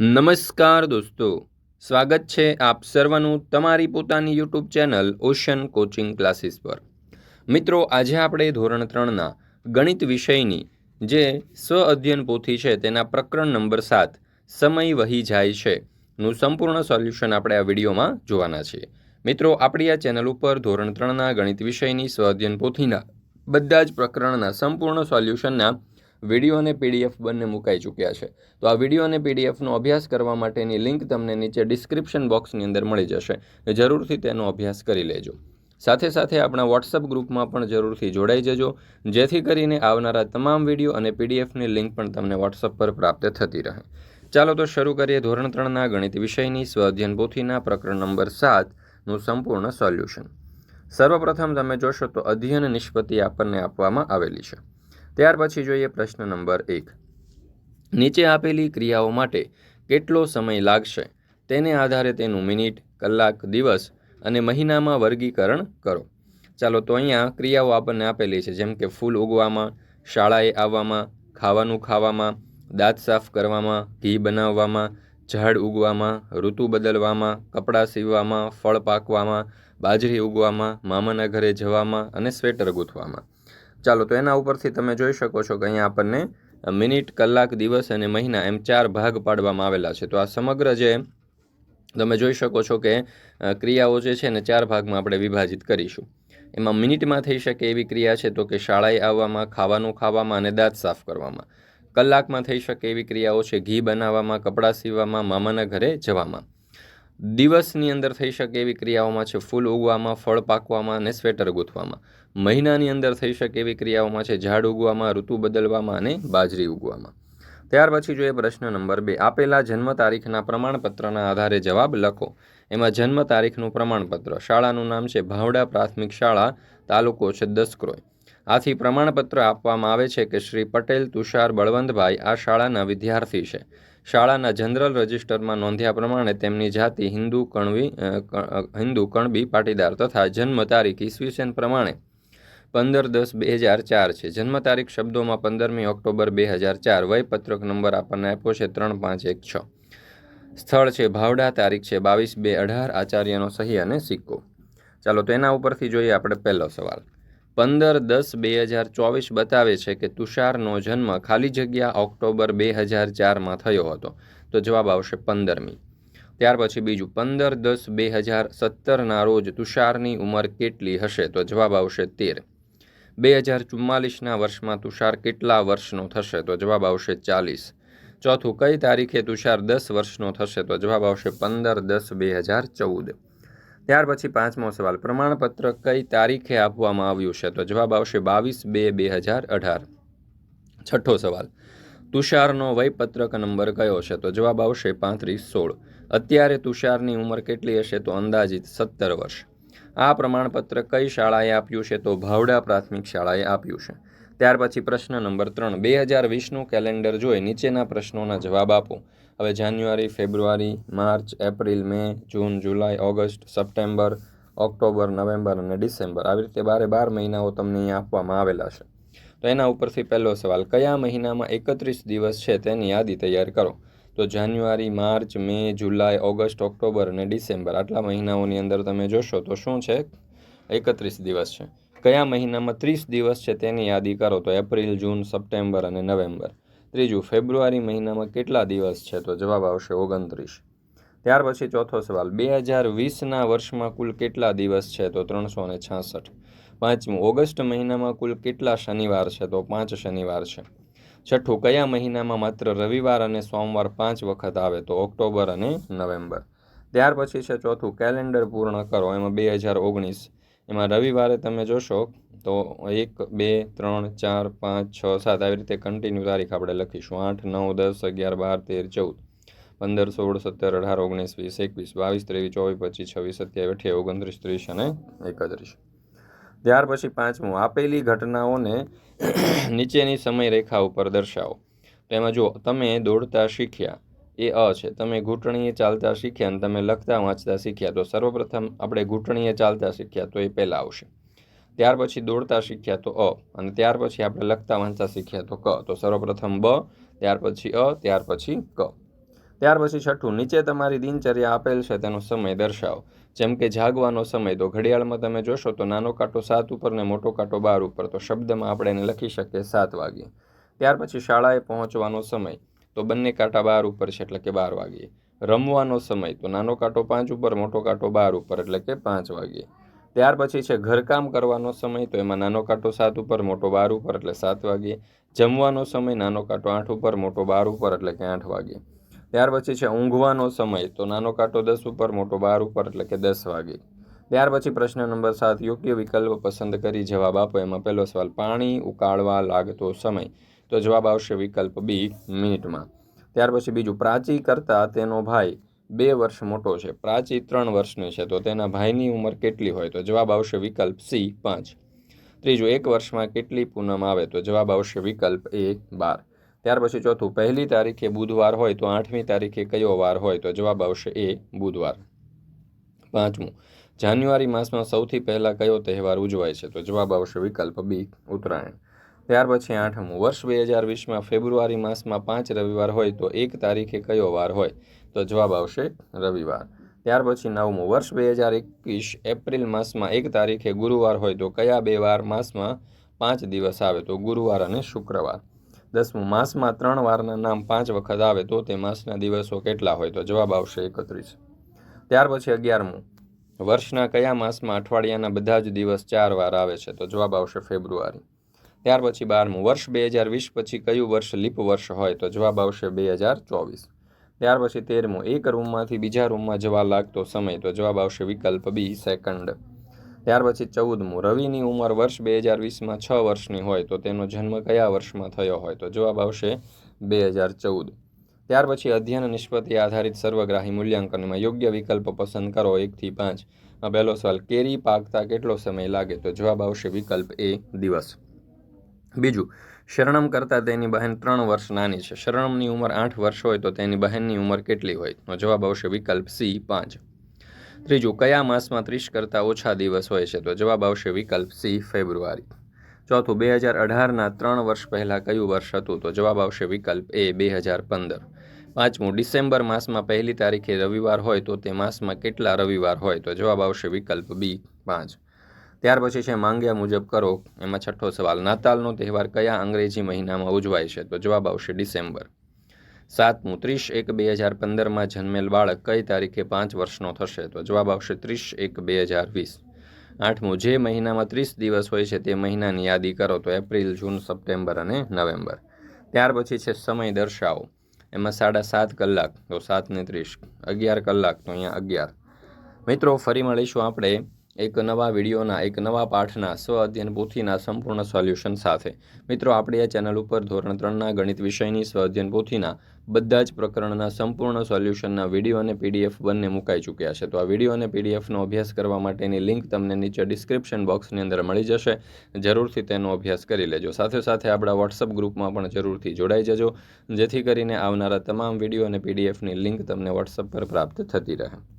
નમસ્કાર દોસ્તો, સ્વાગત છે આપ સર્વનું તમારી પોતાની YouTube channel ocean coaching classes પર. મિત્રો, આજે આપણે ધોરણ ત્રણના ગણિત વિષયની જે સ્વ અધ્યયન પોથી છે તેના પ્રકરણ નંબર સાત, સમય વહી જાય છે, નું સંપૂર્ણ સોલ્યુશન આપણે આ વિડીયોમાં જોવાના છીએ. મિત્રો, આપણી આ ચેનલ ઉપર ધોરણ ત્રણના ગણિત વિષયની સ્વ અધ્યયન પોથીના બધા જ પ્રકરણના સંપૂર્ણ સોલ્યુશનના વીડિયો અને પીડીએફ બંને મુકાઈ ચૂક્યા છે. તો આ વીડિયો અને પીડીએફનો અભ્યાસ કરવા માટેની લિંક તમને નીચે ડિસ્ક્રિપ્શન બોક્સની અંદર મળી જશે. જરૂરથી તેનો અભ્યાસ કરી લેજો. સાથે સાથે આપણા વોટ્સઅપ ગ્રુપમાં પણ જરૂરથી જોડાઈ જજો. જેથી કરીને આવનારા તમામ વીડિયો અને પીડીએફની લિંક પણ તમને વોટ્સઅપ પર પ્રાપ્ત થતી રહે. ચાલો તો શરૂ કરીએ ધોરણ ત્રણના ગણિત વિષયની સ્વઅધ્યયન પોથીના પ્રકરણ નંબર સાતનું સંપૂર્ણ સોલ્યુશન. સર્વપ્રથમ તમે જોશો તો અધ્યયન નિષ્પત્તિ આપણને આપવામાં આવેલી છે. ત્યાર પછી જોઈએ પ્રશ્ન નંબર એક. નીચે આપેલી ક્રિયાઓ માટે કેટલો સમય લાગશે? તેને આધારે તેનું મિનિટ, કલાક, દિવસ અને મહિનામાં વર્ગીકરણ કરો. ચાલો, તો અહીંયા ક્રિયાઓ આપણને આપેલી છે, જેમ કે ફૂલ ઉગવામાં, શાળાએ આવવામાં, ખાવાનું ખાવામાં, દાંત સાફ કરવામાં, ઘી બનાવવામાં, ઝાડ ઉગવામાં, ઋતુ બદલવામાં, કપડાં સીવવામાં, ફળ પાકવામાં, બાજરી ઉગવામાં, મામાના ઘરે જવામાં અને સ્વેટર ગૂંથવામાં ચાલો, તો એના ઉપરથી તમે જોઈ શકો છો કે અહીંયા આપણને મિનિટ, કલાક, દિવસ અને મહિના એમ ચાર ભાગ પાડવામાં આવેલા છે. તો આ સમગ્ર જે તમે જોઈ શકો છો કે ક્રિયાઓ જે છે ને ચાર ભાગમાં આપણે વિભાજિત કરીશું. એમાં મિનિટમાં થઈ શકે એવી ક્રિયા છે તો કે શાળાએ આવવામાં, ખાવાનું ખાવામાં અને દાંત સાફ કરવામાં. કલાકમાં થઈ શકે એવી ક્રિયાઓ છે ઘી બનાવવામાં, કપડાં સીવવામાં, મામાના ઘરે જવામાં. દિવસની અંદર થઈ શકે એવી ક્રિયાઓમાં છે ફૂલ ઉગવામાં, ફળ પાકવામાં અને સ્વેટર ગૂંથવામાં મહિનાની અંદર થઈ શકે એવી ક્રિયાઓમાં છે ઝાડ ઉગવામાં, ઋતુ બદલવામાં અને બાજરી ઉગવામાં. ત્યાર પછી જોઈએ પ્રશ્ન નંબર બે. આપેલા જન્મ તારીખના પ્રમાણપત્રના આધારે જવાબ લખો. એમાં જન્મ તારીખનું પ્રમાણપત્ર. શાળાનું નામ છે ભાવડા પ્રાથમિક શાળા, તાલુકો છે દસક્રોય. આથી પ્રમાણપત્ર આપવામાં આવે છે કે શ્રી પટેલ, તુષાર, બળવંતભાઈ આ શાળાના વિદ્યાર્થી છે. શાળાના જનરલ રજિસ્ટરમાં નોંધ્યા પ્રમાણે તેમની જાતિ હિન્દુ, કણવી હિન્દુ, કણબી, પાટીદાર તથા જન્મ તારીખ ઈસવીસન પ્રમાણે પંદર દસ બે હજાર ચાર છે. જન્મ તારીખ શબ્દોમાં પંદરમી ઓક્ટોબર બે હજાર ચાર, વયપત્રક નંબર આપણને આપ્યો છે ત્રણ પાંચ એક છ. સ્થળ છે, ભાવડા, તારીખ છે, બાવીસ બે અઢાર, આચાર્યનો સહી અને સિક્કો. ચાલો તેના ઉપરથી જોઈએ આપણે પહેલો સવાલ. પંદર દસ બે હજાર ચોવીસ બતાવે છે કે તુષારનો જન્મ ખાલી જગ્યા ઓક્ટોબર બે હજાર ચારમાં થયો હતો. તો જવાબ આવશે પંદરમી. ત્યાર પછી બીજું, પંદર દસ બે હજાર સત્તરના રોજ તુષારની ઉંમર કેટલી હશે? તો જવાબ આવશે તેર. બે હજાર ચુમ્માલીસના વર્ષમાં તુષાર કેટલા વર્ષનો થશે? તો જવાબ આવશે ચાલીસ. ચોથું, કઈ તારીખે તુષાર દસ વર્ષનો થશે? તો જવાબ આવશે પંદર દસ બે હજાર ચૌદ. ત્યાર પછી પાંચમો સવાલ. પ્રમાણપત્ર કઈ તારીખે આપવામાં આવ્યું છે? તો જવાબ આવશે બાવીસ બે બે હજાર અઢાર. છઠ્ઠો સવાલ. તુષારનો વયપત્રક નંબર કયો છે? તો જવાબ આવશે પાંત્રીસ સોળ. અત્યારે તુષારની ઉંમર કેટલી હશે? તો અંદાજિત સત્તર વર્ષ. આ પ્રમાણપત્ર કઈ શાળાએ આપ્યું છે? તો ભાવડા પ્રાથમિક શાળાએ આપ્યું છે. ત્યાર પછી પ્રશ્ન નંબર ત્રણ. બે હજાર વીસનું કેલેન્ડર જોઈ નીચેના પ્રશ્નોના જવાબ આપો. હવે January, February, March, April, May, June, July, August, September, October, November અને ડિસેમ્બર. આવી રીતે બારે બાર મહિનાઓ તમને અહીંયા આપવામાં આવેલા છે. તો એના ઉપરથી પહેલો સવાલ, કયા મહિનામાં એકત્રીસ દિવસ છે તેની યાદી તૈયાર કરો? તો January, March, May, July, August, October અને ડિસેમ્બર. આટલા મહિનાઓની અંદર તમે જોશો તો શું છે? એકત્રીસ દિવસ છે. કયા મહિનામાં ત્રીસ દિવસ છે તેની યાદી કરો તો એપ્રિલ, જૂન, સપ્ટેમ્બર અને નવેમ્બર. ત્રીજું, ફેબ્રુઆરી મહિનામાં કેટલા દિવસ છે તો જવાબ આવશે ઓગણત્રીસ. ત્યાર પછી ચોથો સવાલ, બે હજાર વીસના વર્ષમાં કુલ કેટલા દિવસ છે તો ત્રણસો ને છાસઠ. પાંચમું, ઓગસ્ટ મહિનામાં કુલ કેટલા શનિવાર છે તો પાંચ શનિવાર છે. છઠ્ઠું, કયા મહિનામાં માત્ર રવિવાર અને સોમવાર પાંચ વખત આવે તો ઓક્ટોબર અને નવેમ્બર. ત્યાર પછી છે ચોથું, કેલેન્ડર પૂર્ણ કરો, એમાં બે હજાર ઓગણીસ. એમાં રવિવારે તમે જોશો તો એક, બે, ત્રણ, ચાર, પાંચ, છ, સાત આવી રીતે કન્ટિન્યુ તારીખ આપણે લખીશું. આઠ, નવ, દસ, અગિયાર, બાર, તેર, ચૌદ, પંદર, સોળ, સત્તર, અઢાર, ઓગણીસ, વીસ, એકવીસ, બાવીસ, ત્રેવીસ, ચોવીસ, પચીસ, છવ્વીસ, સત્યાવીસ, અઠ્યાવીસ, ઓગણત્રીસ, ત્રીસ અને એકત્રીસ. ત્યાર પછી પાંચમું, આપેલી ઘટનાઓને નીચેની સમયરેખા ઉપર દર્શાવો. તો એમાં જો તમે દોડતા શીખ્યા. એ અ છે. તમે ઘૂંટણીએ ચાલતા શીખ્યા અને તમે લખતા વાંચતા શીખ્યા. તો સર્વપ્રથમ આપણે ઘૂંટણીએ ચાલતા શીખ્યા તો એ પહેલાં આવશે. ત્યાર પછી દોડતા શીખ્યા તો અ અને ત્યાર પછી આપણે લખતા વાંચતા શીખ્યા તો ક. તો સર્વપ્રથમ બ, ત્યાર પછી અ, ત્યાર પછી ક. ત્યાર પછી છઠ્ઠું, નીચે તમારી દિનચર્યા આપેલ છે તેનો સમય દર્શાવો. જેમ કે જાગવાનો સમય. તો ઘડિયાળમાં તમે જોશો તો નાનો કાંટો સાત ઉપર ને મોટો કાંટો બાર ઉપર. તો શબ્દમાં આપણે એને લખી શકીએ સાત વાગ્યે. ત્યાર પછી શાળાએ પહોંચવાનો સમય. તો બંને કાંટા બાર ઉપર છે એટલે કે બાર વાગ્યે. રમવાનો સમય, તો નાનો કાંટો પાંચ ઉપર, મોટો કાંટો બાર ઉપર એટલે કે પાંચ વાગ્યે. ત્યાર પછી છે ઘરકામ કરવાનો સમય, તો એમાં નાનો કાંટો સાત ઉપર, મોટો બાર ઉપર એટલે સાત વાગ્યે. જમવાનો સમય, નાનો કાંટો આઠ ઉપર, મોટો બાર ઉપર એટલે કે આઠ વાગ્યે. ત્યાર પછી છે ઊંઘવાનો સમય, તો નાનો કાંટો દસ ઉપર, મોટો બાર ઉપર એટલે કે દસ વાગે ત્યાર પછી પ્રશ્ન નંબર સાત, યોગ્ય વિકલ્પ પસંદ કરી જવાબ આપો. એમાં પહેલો સવાલ, પાણી ઉકાળવા લાગતો સમય. તો જવાબ આવશે વિકલ્પ બી મિનિટમાં. ત્યાર પછી બીજું, પ્રાચી કરતાં તેનો ભાઈ બે વર્ષ મોટો છે. પ્રાચી ત્રણ વર્ષની છે, તો તેના ભાઈની ઉંમર કેટલી હોય? તો જવાબ આવશે વિકલ્પ સી પાંચ. ત્રીજું, એક વર્ષમાં કેટલી પૂનમ આવે? તો જવાબ આવશે વિકલ્પ એ બાર. ત્યાર પછી ચોથું, પહેલી તારીખે બુધવાર હોય તો આઠમી તારીખે કયો વાર હોય? તો જવાબ આવશે એ બુધવાર. પાંચમું, જાન્યુઆરી માસમાં સૌથી પહેલાં કયો તહેવાર ઉજવાય છે? તો જવાબ આવશે વિકલ્પ બી ઉત્તરાયણ. ત્યાર પછી આઠમું. વર્ષ બે હજાર વીસમાં ફેબ્રુઆરી માસમાં પાંચ રવિવાર હોય તો એક તારીખે કયો વાર હોય? તો જવાબ આવશે રવિવાર. ત્યાર પછી નવમું. વર્ષ બે હજાર એકવીસ એપ્રિલ માસમાં એક તારીખે ગુરુવાર હોય તો કયા બે વાર માસમાં પાંચ દિવસ આવે? તો ગુરુવાર અને શુક્રવાર. દસમું. માસમાં ત્રણ વારના નામ પાંચ વખત આવે તો તે માસના દિવસો કેટલા હોય? તો જવાબ આવશે એકત્રીસ. ત્યાર પછી અગિયારમું. વર્ષના કયા માસમાં અઠવાડિયાના બધા જ દિવસ ચાર વાર આવે છે? તો જવાબ આવશે ફેબ્રુઆરી. ત્યાર પછી બારમું વર્ષ, બે હજાર વીસ પછી કયું વર્ષ લીપ વર્ષ હોય તો જવાબ આવશે બે હજાર ચોવીસ. ત્યાર પછી તેરમું, એક રૂમમાંથી બીજા રૂમમાં જવા લાગતો સમય તો જવાબ આવશે વિકલ્પ બી, સેકન્ડ. ત્યાર પછી ચૌદમું, રવિની ઉંમર વર્ષ બે હજાર વીસમાં છ વર્ષની હોય તો તેનો જન્મ કયા વર્ષમાં થયો હોય તો જવાબ આવશે બે હજાર ચૌદ. ત્યાર પછી અધ્યયન નિષ્પતિ આધારિત સર્વગ્રાહી મૂલ્યાંકનમાં યોગ્ય વિકલ્પ પસંદ કરો એકથી પાંચ. પહેલો સવાલ, કેરી પાકતા કેટલો સમય લાગે? તો જવાબ આવશે વિકલ્પ એ, દિવસ. બીજું, શરણમ કરતાં તેની બહેન ત્રણ વર્ષ નાની છે. શરણમની ઉંમર આઠ વર્ષ હોય તો તેની બહેનની ઉંમર કેટલી હોય? તો જવાબ આવશે વિકલ્પ સી, પાંચ. ત્રીજું, કયા માસમાં ત્રીસ કરતાં ઓછા દિવસ હોય છે? તો જવાબ આવશે વિકલ્પ સી, ફેબ્રુઆરી. ચોથું, બે હજાર અઢારના ત્રણ વર્ષ પહેલાં કયું વર્ષ હતું? તો જવાબ આવશે વિકલ્પ એ, બે હજાર પંદર. પાંચમું, ડિસેમ્બર માસમાં પહેલી તારીખે રવિવાર હોય તો તે માસમાં કેટલા રવિવાર હોય? તો જવાબ આવશે વિકલ્પ બી, પાંચ. ત્યાર પછી છે માંગ્યા મુજબ કરો. એમાં છઠ્ઠો સવાલ, નાતાલનો તહેવાર કયા અંગ્રેજી મહિનામાં ઉજવાય છે? તો જવાબ આવશે ડિસેમ્બર. સાતમું, ત્રીસ એક બે હજાર પંદરમાં જન્મેલ બાળક કઈ તારીખે પાંચ વર્ષનો થશે? તો જવાબ આવશે ત્રીસ એક બે હજાર વીસ. આઠમું, જે મહિનામાં ત્રીસ દિવસ હોય છે તે મહિનાની યાદી કરો. તો એપ્રિલ, જૂન, સપ્ટેમ્બર અને નવેમ્બર. ત્યાર પછી છે સમય દર્શાવો. એમાં સાડા સાત કલાક, તો સાતને ત્રીસ. અગિયાર કલાક, તો અહીંયા અગિયાર. મિત્રો, ફરી મળીશું આપણે એક નવા વિડીયોના, એક નવા પાઠના, સ્વ અધ્યયન પોથીના સંપૂર્ણ સોલ્યુશન સાથે. મિત્રો, આપણી આ ચેનલ ઉપર ધોરણ ત્રણના ગણિત વિષયની સ્વ અધ્યયન પોથીના બધા જ પ્રકરણના સંપૂર્ણ સોલ્યુશનના વીડિયો અને પીડીએફ બંને મુકાઈ ચૂક્યા છે. તો આ વીડિયો અને પીડીએફનો અભ્યાસ કરવા માટેની લિંક તમને નીચે ડિસ્ક્રિપ્શન બોક્સની અંદર મળી જશે. જરૂરથી તેનો અભ્યાસ કરી લેજો. સાથે સાથે આપણા વોટ્સઅપ ગ્રુપમાં પણ જરૂરથી જોડાઈ જજો. જેથી કરીને આવનારા તમામ વીડિયો અને પીડીએફની લિંક તમને વોટ્સઅપ પર પ્રાપ્ત થતી રહે.